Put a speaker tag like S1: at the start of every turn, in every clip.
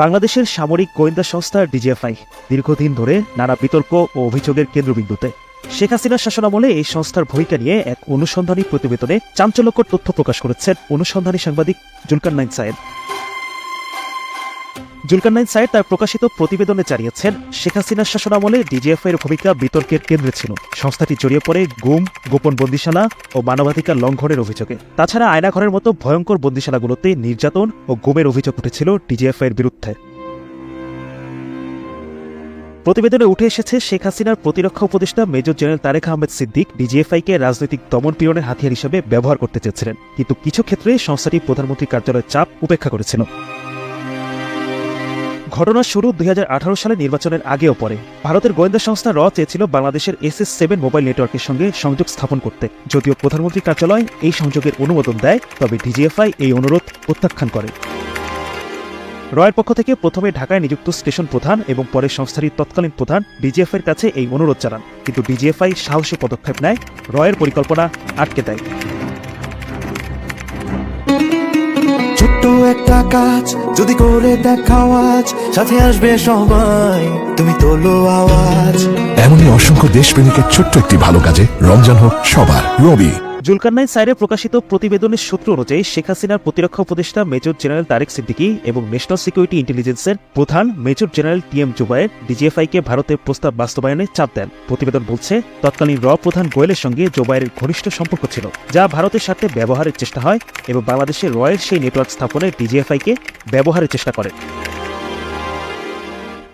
S1: বাংলাদেশের সামরিক গোয়েন্দা সংস্থা ডিজিএফআই দীর্ঘদিন ধরে নানা বিতর্ক ও অভিযোগের কেন্দ্রবিন্দুতে। শেখ হাসিনার শাসনামলে এই সংস্থার ভূমিকা নিয়ে এক অনুসন্ধানী প্রতিবেদনে চাঞ্চল্যকর তথ্য প্রকাশ করেছেন অনুসন্ধানী সাংবাদিক জুলকান্নাইন সায়েদ। জুলকান্নাইন সায়েদ তার প্রকাশিত প্রতিবেদনে জানিয়েছেন, শেখ হাসিনার শাসনামলে ডিজিএফআই এর ভূমিকা বিতর্কের কেন্দ্রে ছিল। সংস্থাটি জড়িয়ে পড়ে গুম, গোপন বন্দিশালা ও মানবাধিকার লঙ্ঘনের অভিযোগে। তাছাড়া আয়নাঘরের মতো ভয়ঙ্কর বন্দিশালাগুলোতে নির্যাতন ও গুমের অভিযোগ উঠেছিল ডিজিএফআই এর বিরুদ্ধে। প্রতিবেদনে উঠে এসেছে, শেখ হাসিনার প্রতিরক্ষা উপদেষ্টা মেজর জেনারেল তারেক আহমেদ সিদ্দিক ডিজিএফআইকে রাজনৈতিক দমন পীড়নের হাতিয়ার হিসেবে ব্যবহার করতে চেয়েছিলেন। কিন্তু কিছু ক্ষেত্রে সংস্থাটি প্রধানমন্ত্রী কার্যালয়ের চাপ উপেক্ষা করেছিল। ঘটনার শুরু দুই হাজার আঠারো সালে নির্বাচনের আগেও পরে। ভারতের গোয়েন্দা সংস্থা র চেয়েছিল বাংলাদেশের এস এস সেভেন মোবাইল নেটওয়ার্কের সঙ্গে সংযোগ স্থাপন করতে। যদিও প্রধানমন্ত্রী কার্যালয় এই সংযোগের অনুমোদন দেয়, তবে ডিজিএফআই এই অনুরোধ প্রত্যাখ্যান করে। রয়ের পক্ষ থেকে প্রথমে ঢাকায় নিযুক্ত স্টেশন প্রধান এবং পরে সংস্থাটির তৎকালীন প্রধান ডিজিএফআইয়ের কাছে এই অনুরোধ জানান। কিন্তু ডিজিএফআই সাহসী পদক্ষেপ নেয়, রয়ের পরিকল্পনা আটকে দেয়।
S2: একটা কাজ, যদি করে দেখাও আজ, সাথে আসবে সবাই তুমি তোলো আওয়াজ।
S3: এমনই অসংখ্য দেশপ্রেমিকের ছোট্ট একটি ভালো কাজে রমজান হোক সবার। রবি
S1: জুলকান্নাইন সাইরে প্রকাশিত প্রতিবেদনের সূত্র অনুযায়ী শেখ হাসিনার প্রতিরক্ষা উপদেষ্টা মেজর জেনারেল তারেক সিদ্দিকী এবং ন্যাশনাল সিকিউরিটি ইন্টেলিজেন্সের প্রধান major general T M Zubayer ডিজিএফআইকে ভারতে প্রস্তাব বাস্তবায়নে চাপ দেন। প্রতিবেদন বলছে, তৎকালীন র প্রধান গোয়েলের সঙ্গে জোবায়ের ঘনিষ্ঠ সম্পর্ক ছিল, যা ভারতের সাথে ব্যবহারের চেষ্টা হয় এবং বাংলাদেশের রয়ের সেই নেটওয়ার্ক স্থাপনে ডিজিএফআইকে ব্যবহারের চেষ্টা করে।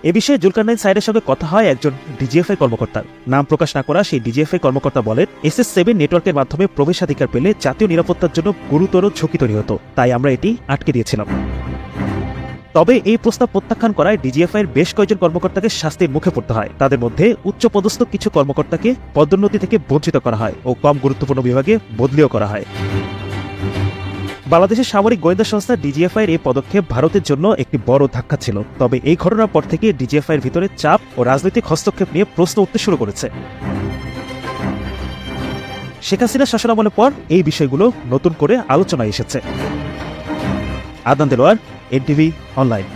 S1: এ বিষয়ে জুলকারনাইন সাইডের সঙ্গে কথা হয় একজন ডিজিএফআই কর্মকর্তার নাম প্রকাশ না করা সেই ডিজিএফআই কর্মকর্তা বলেন এস এস সেভেন নেটওয়ার্কের মাধ্যমে প্রবেশাধিকার পেলে জাতীয় নিরাপত্তার জন্য গুরুতর ঝুঁকি তৈরি হতো, তাই আমরা এটি আটকে দিয়েছিলাম। তবে এই প্রস্তাব প্রত্যাখ্যান করায় ডিজিএফআই এর বেশ কয়েকজন কর্মকর্তাকে শাস্তির মুখে পড়তে হয়। তাদের মধ্যে উচ্চপদস্থ কিছু কর্মকর্তাকে পদোন্নতি থেকে বঞ্চিত করা হয় ও কম গুরুত্বপূর্ণ বিভাগে বদলিও করা হয়। বাংলাদেশের সামরিক গোয়েন্দা সংস্থা ডিজিএফআই এর এই পদক্ষেপ ভারতের জন্য একটি বড় ধাক্কা ছিল। তবে এই ঘটনার পর থেকে ডিজিএফআই এর ভিতরে চাপ ও রাজনৈতিক হস্তক্ষেপ নিয়ে প্রশ্ন উঠতে শুরু করেছে। শেখ হাসিনার শাসনামলের পর এই বিষয়গুলো নতুন করে আলোচনায় এসেছে। আদান দেলোয়ার, এনটিভি, অনলাইন।